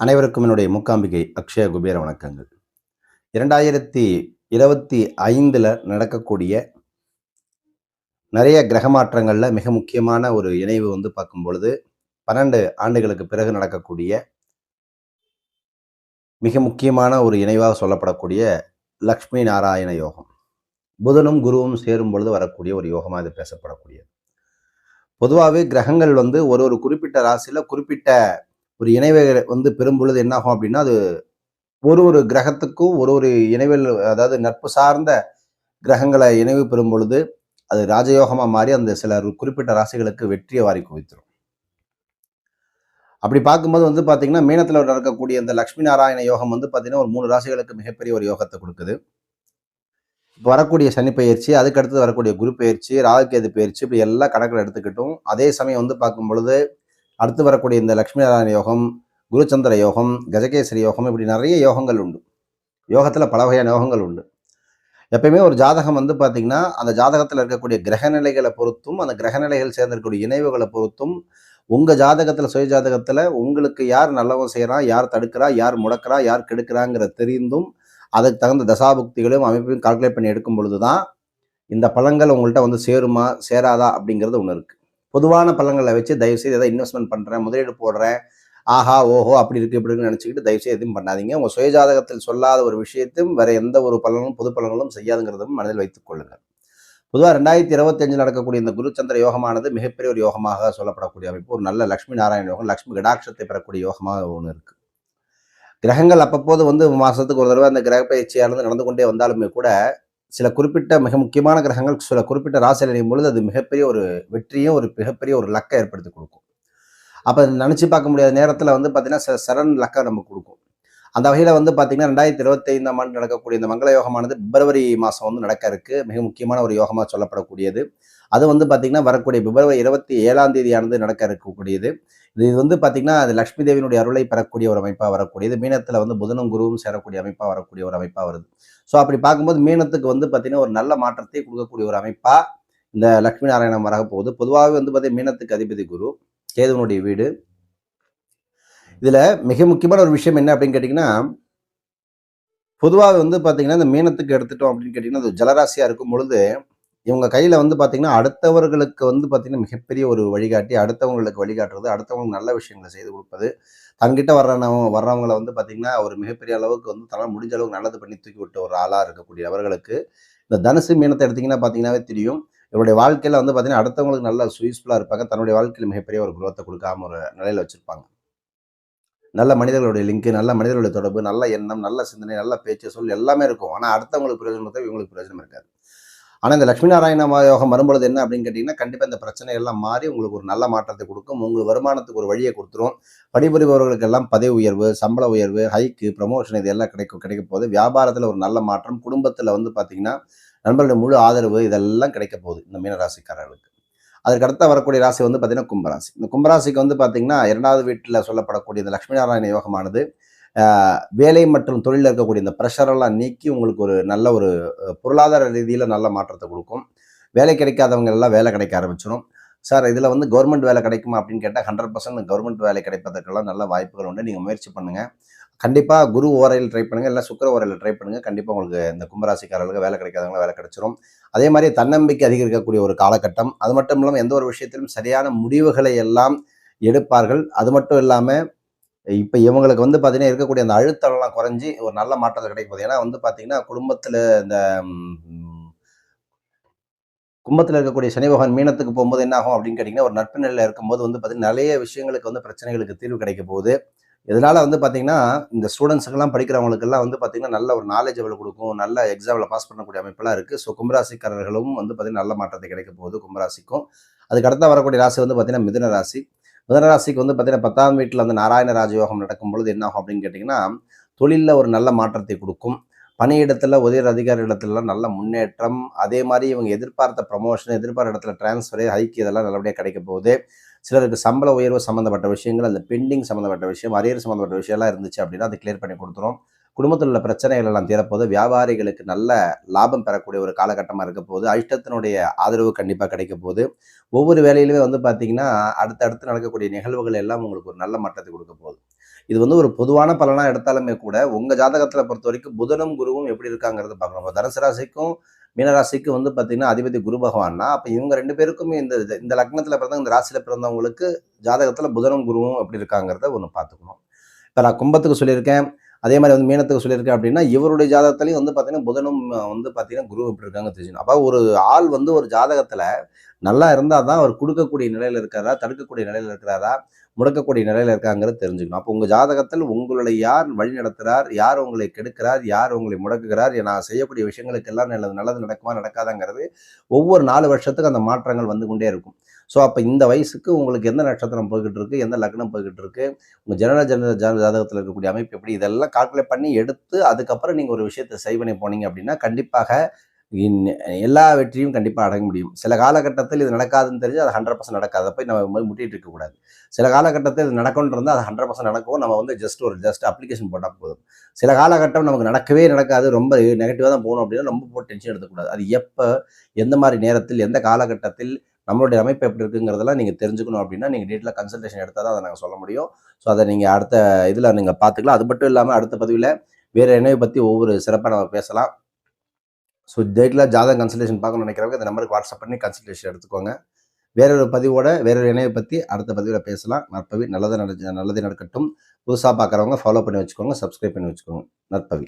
அனைவருக்கும் என்னுடைய மூக்காம்பிகை அக்ஷய குபேர வணக்கங்கள். இரண்டாயிரத்தி இருபத்தி ஐந்தில் நடக்கக்கூடிய நிறைய கிரக மாற்றங்களில் மிக முக்கியமான ஒரு இணைவு வந்து பார்க்கும் பொழுது பன்னெண்டு ஆண்டுகளுக்கு பிறகு நடக்கக்கூடிய மிக முக்கியமான ஒரு இணைவாக சொல்லப்படக்கூடிய லக்ஷ்மி நாராயண யோகம். புதனும் குருவும் சேரும் பொழுது வரக்கூடிய ஒரு யோகமாக இது பேசப்படக்கூடியது. பொதுவாகவே கிரகங்கள் வந்து ஒரு ஒரு குறிப்பிட்ட ராசியில் குறிப்பிட்ட ஒரு இணைவை வந்து பெறும்பொழுது என்னாகும் அப்படின்னா அது ஒரு ஒரு கிரகத்துக்கும் ஒரு ஒரு இணைவில் அதாவது நட்பு சார்ந்த கிரகங்களை இணைவு பெறும் பொழுது அது ராஜயோகமாக மாறி அந்த சில குறிப்பிட்ட ராசிகளுக்கு வெற்றியை வாரி குவித்துரும். அப்படி பார்க்கும்போது வந்து பார்த்தீங்கன்னா மீனத்தில் நடக்கக்கூடிய இந்த லக்ஷ்மி நாராயண யோகம் வந்து பார்த்தீங்கன்னா ஒரு மூணு ராசிகளுக்கு மிகப்பெரிய ஒரு யோகத்தை கொடுக்குது. இப்போ வரக்கூடிய சனி பயிற்சி அதுக்கடுத்து வரக்கூடிய குரு பயிற்சி ராகுகேது பயிற்சி இப்படி எல்லாம் கணக்கில் எடுத்துக்கிட்டும் அதே சமயம் வந்து பார்க்கும் பொழுது அடுத்து வரக்கூடிய இந்த லக்ஷ்மி நாராயண யோகம் குருச்சந்திர யோகம் கஜகேசரி யோகம் இப்படி நிறைய யோகங்கள் உண்டு. யோகத்தில் பல வகையான யோகங்கள் உண்டு. எப்பயுமே ஒரு ஜாதகம் வந்து பார்த்திங்கன்னா அந்த ஜாதகத்தில் இருக்கக்கூடிய கிரகநிலைகளை பொறுத்தும் அந்த கிரகநிலைகள் சேர்ந்திருக்கக்கூடிய இணைவுகளை பொறுத்தும் உங்கள் ஜாதகத்தில் சுய ஜாதகத்தில் உங்களுக்கு யார் நல்லவன் செய்கிறான் யார் தடுக்கிறா யார் முடக்கிறா யார் கெடுக்கிறாங்கிற தெரிந்தும் அதுக்கு தகுந்த தசாபுக்திகளையும் அமைப்பையும் கால்குலேட் பண்ணி எடுக்கும் பொழுது தான் இந்த பழங்கள் உங்கள்கிட்ட வந்து சேருமா சேராதா அப்படிங்கிறது ஒன்று இருக்குது பொதுவான பழங்களை வச்சு தயவுசெய்து எதாவது இன்வெஸ்ட்மெண்ட் பண்ணுறேன் முதலீடு போடுறேன் ஆஹா ஓஹோ அப்படி இருக்கு இப்படி இருக்குன்னு நினச்சிக்கிட்டு தயவுசெய்து எதுவும் பண்ணாதீங்க. உங்கள் சுயஜாதகத்தில் சொல்லாத ஒரு விஷயத்தையும் வேற எந்த ஒரு பலனும் பொது பலன்களும் செய்யாதுங்கிறதும் மனதில் வைத்துக் கொள்ளுங்கள். பொதுவாக ரெண்டாயிரத்தி இருபத்தஞ்சில் நடக்கக்கூடிய இந்த குருச்சந்திர யோகமானது மிகப்பெரிய ஒரு யோகமாக சொல்லப்படக்கூடிய அமைப்பு. ஒரு நல்ல லக்ஷ்மி நாராயண யோகம் லக்ஷ்மி கடாட்சத்தை பெறக்கூடிய யோகமாக ஒன்று இருக்குது கிரகங்கள் அப்பப்போது வந்து மாதத்துக்கு ஒரு தடவை அந்த கிரக பயிற்சியானது நடந்து கொண்டே வந்தாலுமே கூட சில குறிப்பிட்ட மிக முக்கியமான கிரகங்கள் சில குறிப்பிட்ட ராசியில் இணையும் பொழுது அது மிகப்பெரிய ஒரு வெற்றியும் ஒரு மிகப்பெரிய ஒரு லக்கை ஏற்படுத்தி கொடுக்கும். அப்போ நினச்சி பார்க்க முடியாத நேரத்தில் வந்து பார்த்தீங்கன்னா சரண் லக்கை நமக்கு கொடுக்கும். அந்த வகையில் வந்து பார்த்தீங்கன்னா ரெண்டாயிரத்தி இருபத்தைந்தாம் ஆண்டு நடக்கக்கூடிய இந்த மங்கள யோகமானது பிப்ரவரி மாதம் வந்து நடக்க இருக்குது மிக முக்கியமான ஒரு யோகமாக சொல்லப்படக்கூடியது. அது வந்து பார்த்தீங்கன்னா வரக்கூடிய பிப்ரவரி இருபத்தி ஏழாம் தேதியானது நடக்க இருக்கக்கூடியது. இது வந்து பார்த்தீங்கன்னா அது லக்ஷ்மி தேவியினுடைய அருளை பெறக்கூடிய ஒரு அமைப்பாக வரக்கூடியது. மீனத்தில் வந்து புதனும் குருவும் சேரக்கூடிய அமைப்பாக வரக்கூடிய ஒரு அமைப்பாக வருது. ஸோ அப்படி பார்க்கும்போது மீனத்துக்கு வந்து பார்த்தீங்கன்னா ஒரு நல்ல மாற்றத்தை கொடுக்கக்கூடிய ஒரு அமைப்பாக இந்த லக்ஷ்மி நாராயணம் வரக போகுது. பொதுவாகவே வந்து பார்த்தீங்கன்னா மீனத்துக்கு அதிபதி குரு கேதுவனுடைய வீடு. இதில் மிக முக்கியமான ஒரு விஷயம் என்ன அப்படின்னு கேட்டிங்கன்னா பொதுவாக வந்து பார்த்தீங்கன்னா இந்த மீனத்துக்கு எடுத்துட்டோம் அப்படின்னு கேட்டிங்கன்னா அது ஜலராசியாக இருக்கும் பொழுது இவங்க கையில் வந்து பார்த்தீங்கன்னா அடுத்தவர்களுக்கு வந்து பார்த்திங்கன்னா மிகப்பெரிய ஒரு வழிகாட்டி அடுத்தவங்களுக்கு வழிகாட்டுறது அடுத்தவங்களுக்கு நல்ல விஷயங்களை செய்து கொடுப்பது. தங்கிட்ட வர்றவங்க வர்றவங்களை வந்து பார்த்தீங்கன்னா ஒரு மிகப்பெரிய அளவுக்கு வந்து தன்னால் முடிஞ்ச அளவுக்கு நல்லது பண்ணி தூக்கி விட்ட ஒரு ஆளாக இருக்கக்கூடிய அவர்களுக்கு இந்த தனுசு மீனத்தை எடுத்திங்கன்னா பார்த்தீங்கன்னாவே தெரியும். இவருடைய வாழ்க்கையில் வந்து பார்த்தீங்கன்னா அடுத்தவங்களுக்கு நல்ல யூஸ்ஃபுல்லாக இருப்பாங்க. தன்னுடைய வாழ்க்கையில் மிகப்பெரிய ஒரு குரோத்தை கொடுக்காம ஒரு நிலையில் வச்சுருப்பாங்க. நல்ல மனிதர்களுடைய லிங்க் நல்ல மனிதர்களுடைய தொடர்பு நல்ல எண்ணம் நல்ல சிந்தனை நல்ல பேச்சு சொல் எல்லாமே இருக்கும். ஆனால் அடுத்தவங்களுக்கு பிரயோஜனம் இவங்களுக்கு பிரயோஜனம் இருக்காது. ஆனால் இந்த லட்சுமி நாராயண யோகம் வரும்பொழுது என்ன அப்படின்னு கேட்டிங்கன்னா கண்டிப்பாக இந்த பிரச்சனை எல்லாம் மாறி உங்களுக்கு ஒரு நல்ல மாற்றத்தை கொடுக்கும். உங்களுக்கு வருமானத்துக்கு ஒரு வழியை கொடுத்துரும். பணிபுரிபவர்களுக்கு எல்லாம் பதவி உயர்வு சம்பள உயர்வு ஹைக்கு ப்ரமோஷன் இது எல்லாம் கிடைக்கும் கிடைக்க போகுது. வியாபாரத்தில் ஒரு நல்ல மாற்றம் குடும்பத்தில் வந்து பார்த்தீங்கன்னா நண்பர்களுடைய முழு ஆதரவு இதெல்லாம் கிடைக்க போகுது இந்த மீனராசிக்காரர்களுக்கு அதற்கு அடுத்த வரக்கூடிய ராசி வந்து பார்த்தீங்கன்னா கும்பராசி. இந்த கும்பராசிக்கு வந்து பார்த்தீங்கன்னா இரண்டாவது வீட்டில் சொல்லப்படக்கூடிய இந்த லட்சுமி நாராயண யோகமானது வேலை மற்றும் தொழிலில் இருக்கக்கூடிய இந்த ப்ரெஷரெல்லாம் நீக்கி உங்களுக்கு ஒரு நல்ல ஒரு பொருளாதார ரீதியில் நல்ல மாற்றத்தை கொடுக்கும். வேலை கிடைக்காதவங்க எல்லாம் வேலை கிடைக்க ஆரம்பிச்சிடும் சார் இதில் வந்து கவர்மெண்ட் வேலை கிடைக்குமா அப்படின்னு கேட்டால் ஹண்ட்ரட் பர்சன்ட் கவர்மெண்ட் வேலை கிடைப்பதற்கெல்லாம் நல்ல வாய்ப்புகள் உண்டு. நீங்கள் முயற்சி பண்ணுங்கள் கண்டிப்பாக குரு ஓரையில் ட்ரை பண்ணுங்கள் இல்லை சுக்கர ஓரையில் ட்ரை பண்ணுங்கள் கண்டிப்பாக உங்களுக்கு இந்த கும்பராசிக்காரர்களுக்கு வேலை கிடைக்காதவங்க வேலை கிடைச்சிரும். அதே மாதிரி தன்னம்பிக்கை அதிகரிக்கக்கூடிய ஒரு காலகட்டம். அது மட்டும் இல்லாமல் எந்த ஒரு விஷயத்திலும் சரியான முடிவுகளை எல்லாம் எடுப்பார்கள். அது மட்டும் இல்லாமல் இப்போ இவங்களுக்கு வந்து பார்த்தீங்கன்னா இருக்கக்கூடிய அந்த அழுத்தம்லாம் குறைஞ்சி ஒரு நல்ல மாற்றத்தை கிடைக்க போகுது. ஏன்னா வந்து பார்த்தீங்கன்னா குடும்பத்தில் இந்த கும்பத்தில் இருக்கக்கூடிய சனி பகவான் மீனத்துக்கு போகும்போது என்ன ஆகும் அப்படின்னு கேட்டிங்கன்னா ஒரு நட்பு நிலையில் இருக்கும்போது வந்து பார்த்தீங்கன்னா நிறைய விஷயங்களுக்கு வந்து பிரச்சனைகளுக்கு தீர்வு கிடைக்க போகுது. இதனால் வந்து பார்த்தீங்கன்னா இந்த ஸ்டூடெண்ட்ஸுக்கெல்லாம் படிக்கிறவங்களுக்கெல்லாம் வந்து பார்த்தீங்கன்னா நல்ல ஒரு நாலேஜ் அவள் கொடுக்கும். நல்ல எக்ஸாமில் பாஸ் பண்ணக்கூடிய அமைப்பெல்லாம் இருக்குது ஸோ கும்பராசிக்காரர்களும் வந்து பார்த்தீங்கன்னா நல்ல மாற்றத்தை கிடைக்க போகுது கும்பராசிக்கும். அதுக்கடுத்த வரக்கூடிய ராசி வந்து பார்த்தீங்கன்னா மிதுன ராசி. மிதனராசிக்கு வந்து பார்த்தீங்கன்னா பத்தாம் வீட்டில் அந்த நாராயண ராஜயோகம் நடக்கும் பொழுது என்ன ஆகும் அப்படின்னு கேட்டிங்கன்னா தொழிலில் ஒரு நல்ல மாற்றத்தை கொடுக்கும். பணியிடத்தில் உதயர் அதிகாரி இடத்துலலாம் நல்ல முன்னேற்றம் அதே மாதிரி இவங்க எதிர்பார்த்த ப்ரமோஷன் எதிர்பார்த்த இடத்துல டிரான்ஸ்ஃபரு ஹைக்கு இதெல்லாம் நல்லபடியாக கிடைக்க போகுது. சிலருக்கு சம்பள உயர்வு சம்மந்தப்பட்ட விஷயங்கள் அந்த பெண்டிங் சம்மந்தப்பட்ட விஷயம் அரியர் சம்மந்தப்பட்ட விஷயம்லாம் இருந்துச்சு அப்படின்னா அதை கிளியர் பண்ணி கொடுத்துரும். குடும்பத்தில் உள்ள பிரச்சனைகள் எல்லாம் தீரப்போது வியாபாரிகளுக்கு நல்ல லாபம் பெறக்கூடிய ஒரு காலகட்டமாக இருக்க போது அஷ்டத்தினுடைய ஆதரவு கண்டிப்பாக கிடைக்க போகுது ஒவ்வொரு வேலையிலுமே வந்து பார்த்தீங்கன்னா அடுத்தடுத்து நடக்கக்கூடிய நிகழ்வுகள் எல்லாம் உங்களுக்கு ஒரு நல்ல மட்டத்தை கொடுக்க போகுது இது வந்து ஒரு பொதுவான பலனாக எடுத்தாலுமே கூட உங்கள் ஜாதகத்தில் பொறுத்த வரைக்கும் புதனும் குருவும் எப்படி இருக்காங்கிறது பார்க்கணும். அப்ப தனுசு ராசிக்கும் மீனராசிக்கு வந்து பார்த்தீங்கன்னா அதிபதி குரு பகவான்னா அப்போ இவங்க ரெண்டு பேருக்குமே இந்த இந்த லக்னத்தில் பிறந்தவங்க இந்த ராசியில் பிறந்தவங்களுக்கு ஜாதகத்தில் புதனும் குருவும் எப்படி இருக்காங்கிறத ஒன்று பார்த்துக்கணும். இப்போ நான் கும்பத்துக்கு சொல்லியிருக்கேன். அதே மாதிரி வந்து மீனத்துக்கு சொல்லியிருக்கேன் அப்படின்னா இவருடைய ஜாதகத்துலையும் வந்து பார்த்தீங்கன்னா புதனும் வந்து பார்த்தீங்கன்னா குரு எப்படி இருக்காங்க தெரிஞ்சுக்கணும் அப்போ ஒரு ஆள் வந்து ஒரு ஜாதகத்தில் நல்லா இருந்தால் தான் அவர் கொடுக்கக்கூடிய நிலையில் இருக்கிறாரா தடுக்கக்கூடிய நிலையில் இருக்கிறாரா முடக்கக்கூடிய நிலையில் இருக்காங்கிறது தெரிஞ்சுக்கணும். அப்போ உங்கள் ஜாதகத்தில் உங்களை யார் வழி நடத்துகிறார் யார் உங்களை கெடுக்கிறார் யார் உங்களை முடக்குகிறார் நான் செய்யக்கூடிய விஷயங்களுக்கெல்லாம் நல்லது நல்லது நடக்குமா நடக்காதாங்கிறது ஒவ்வொரு நாலு வருஷத்துக்கு அந்த மாற்றங்கள் வந்து கொண்டே இருக்கும். ஸோ அப்போ இந்த வயசுக்கு உங்களுக்கு எந்த நட்சத்திரம் போய்கிட்டு இருக்குது எந்த லக்னம் போய்கிட்டு இருக்குது உங்கள் ஜனன ஜன ஜன ஜாதகத்தில் இருக்கக்கூடிய அமைப்பு எப்படி? இதெல்லாம் கால்குலேட் பண்ணி எடுத்து அதுக்கப்புறம் நீங்கள் ஒரு விஷயத்தை செய்வனை போனீங்க அப்படின்னா கண்டிப்பாக இன்- எல்லா வெற்றியும் கண்டிப்பாக அடங்க முடியும். சில காலகட்டத்தில் இது நடக்காதுன்னு தெரிஞ்சு அது ஹண்ட்ரட் பர்சன்ட் நடக்காது. போய் நம்ம முட்டிகிட்டு இருக்கக்கூடாது சில காலகட்டத்தில் இது நடக்கும்னு இருந்தால் அது ஹண்ட்ரட் பர்சன்ட் நடக்கும். நம்ம வந்து ஜஸ்ட் ஒரு ஜஸ்ட் அப்ளிகேஷன் போட்டால் போதும். சில காலகட்டம் நமக்கு நடக்கவே நடக்காது. ரொம்ப நெகட்டிவாக தான் போகணும் அப்படின்னா ரொம்ப போட்டு டென்ஷன் எடுக்கக்கூடாது அது எப்போ எந்த மாதிரி நேரத்தில் எந்த காலகட்டத்தில் நம்மளுடைய அமைப்பு எப்படி இருக்குங்கிறதெல்லாம் நீங்கள் தெரிஞ்சுக்கணும் அப்படின்னா நீங்கள் டீட்டெயிலாக கன்சல்டேஷன் எடுத்தால் தான் அதை நாங்கள் சொல்ல முடியும். ஸோ அதை நீங்கள் அடுத்த இதில் நீங்கள் பார்த்துக்கலாம். அது மட்டும் இல்லாமல் அடுத்த பதிவில் வேறு என்னை பற்றி ஒவ்வொரு சிறப்பாக நம்ம பேசலாம். ஸோ டேட்டில் ஜாதகம் கன்சல்டேஷன் பார்க்கணும்னு நினைக்கிறவங்க இந்த நம்பருக்கு வாட்ஸ்அப் பண்ணி கன்சல்டேஷன் எடுத்துக்கோங்க. வேறொரு பதிவோட வேற ஒரு இணையை பற்றி அடுத்த பதிவில் பேசலாம். நற்பவி நல்லது நட நல்லது நடக்கட்டும். புதுசாக பார்க்குறவங்க ஃபாலோ பண்ணி வச்சுக்கோங்க சப்ஸ்கிரைப் பண்ணி வச்சுக்கோங்க. நற்பவி.